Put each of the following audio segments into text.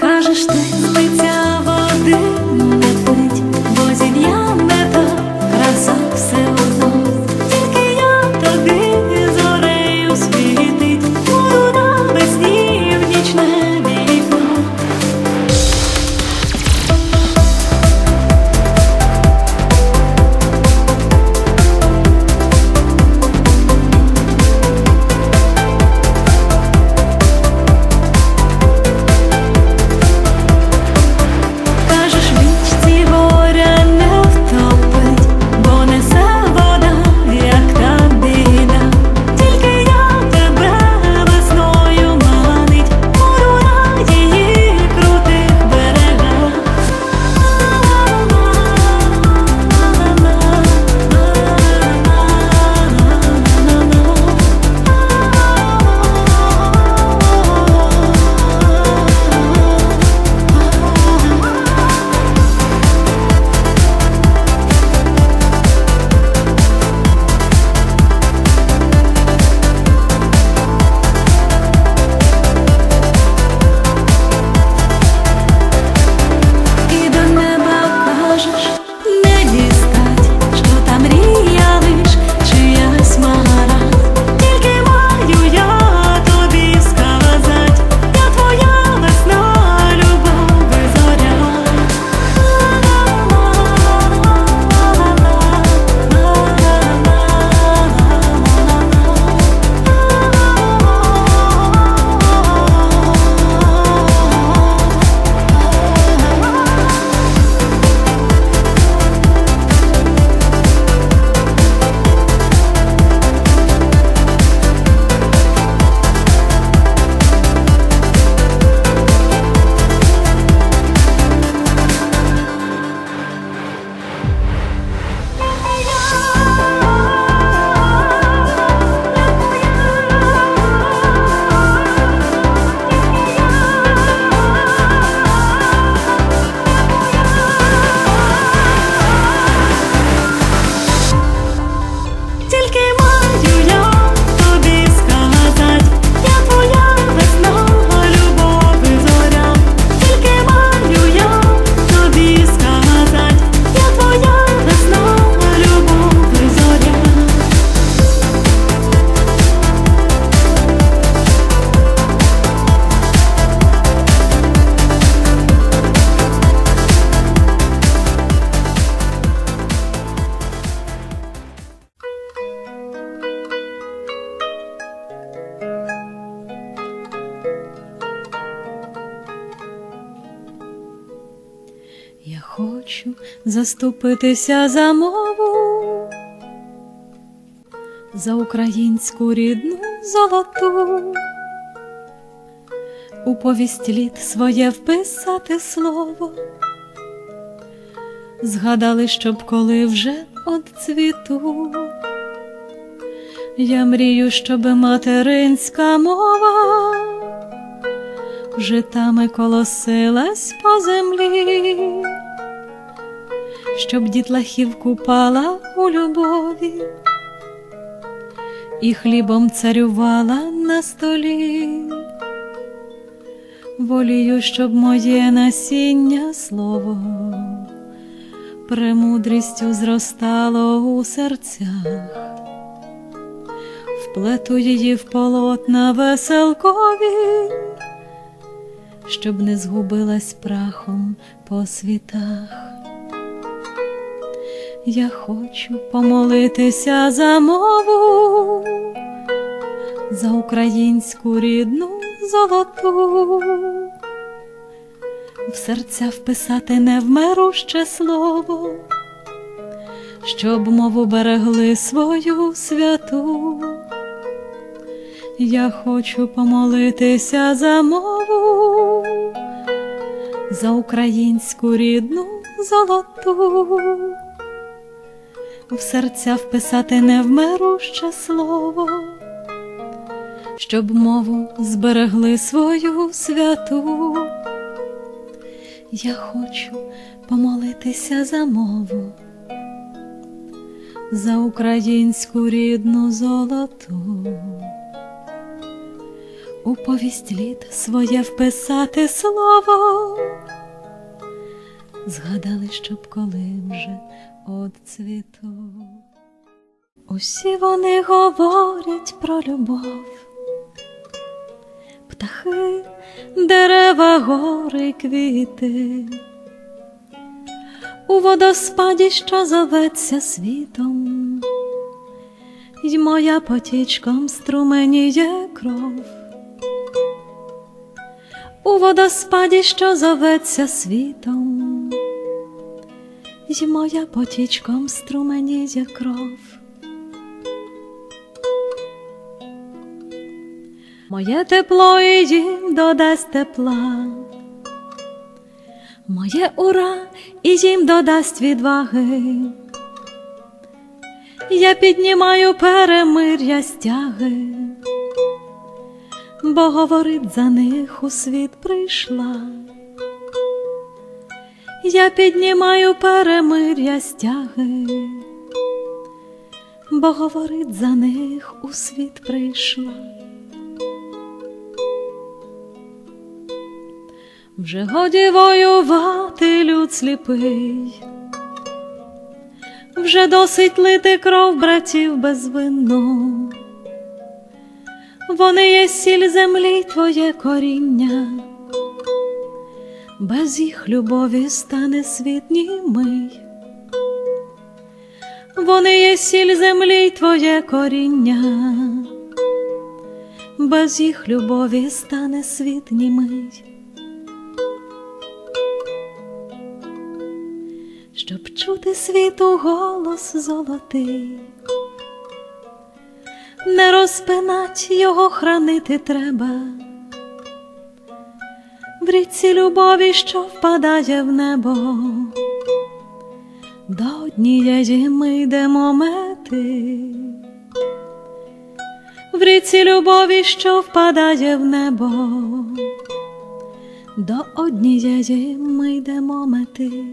Кажеш ти спиться хочу заступитися за мову, за українську рідну золоту, у повість літ своє вписати слово. Згадали, щоб коли вже от цвіту. Я мрію, щоб материнська мова житами колосилась по землі, щоб дітлахів купала у любові і хлібом царювала на столі. Волію, щоб моє насіння слово премудрістю зростало у серцях, вплету її в полотна веселкові щоб не згубилась прахом по світах. Я хочу помолитися за мову, за українську рідну золоту, в серця вписати невмируще слово, щоб мову берегли свою святу. Я хочу помолитися за мову, за українську рідну золоту, в серця вписати невмируще слово, щоб мову зберегли свою святу. Я хочу помолитися за мову, за українську рідну золоту, у повість літ своє вписати слово, згадали, щоб коли вже отцвіту. Усі вони говорять про любов, птахи, дерева, гори, квіти, у водоспаді, що зоветься світом, й моя потічком струменіє кров. У водоспаді, що зоветься світом, й моя потічком струменіє кров. Моє тепло і їм додасть тепла, моє ура і їм додасть відваги. Я піднімаю перемир'я стяги, бо говорить за них у світ прийшла. Я піднімаю перемир'я стяги, бо говорить за них у світ прийшла. Вже годі воювати люд сліпий, вже досить лити кров братів безвинну. Вони є сіль землі твоє коріння, без їх любові стане світ німий. Вони є сіль землі й твоє коріння, без їх любові стане світ німий. щоб чути світу голос золотий, не розпинать його хранити треба, в річці любові, що впадає в небо, до однієї ми йдемо мети, в річці любові, що впадає в небо, до однієї ми йдемо мети.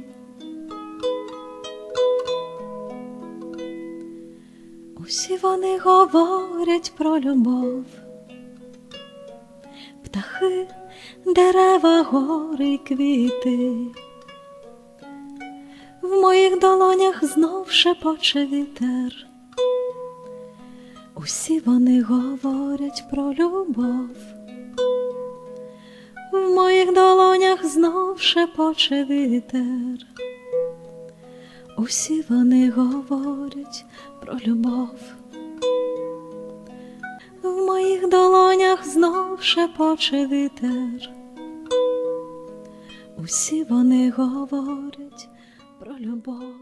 Усі вони говорять про любов, птахи, дерева, гори, квіти. В моїх долонях знов шепоче вітер. Усі вони говорять про любов. В моїх долонях знов шепоче вітер. Усі вони говорять про любов. В моїх долонях знов шепоче вітер. Усі вони говорять про любов.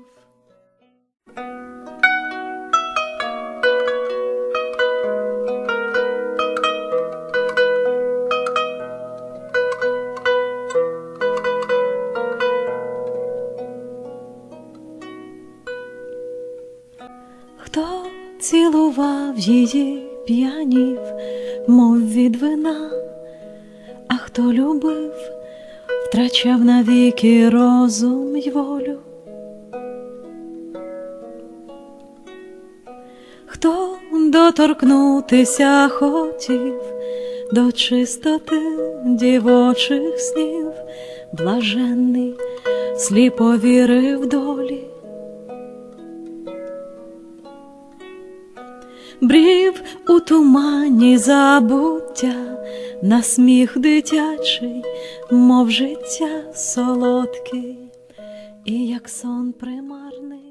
Хто цілував її п'янів, мов від вина, а хто любив, втрачав навіки розум й волю. Хто доторкнутися хотів до чистоти дівочих снів, блаженний, сліпо вірив долі. Брів у тумані забуття, на сміх дитячий, мов життя солодкий, і як сон примарний.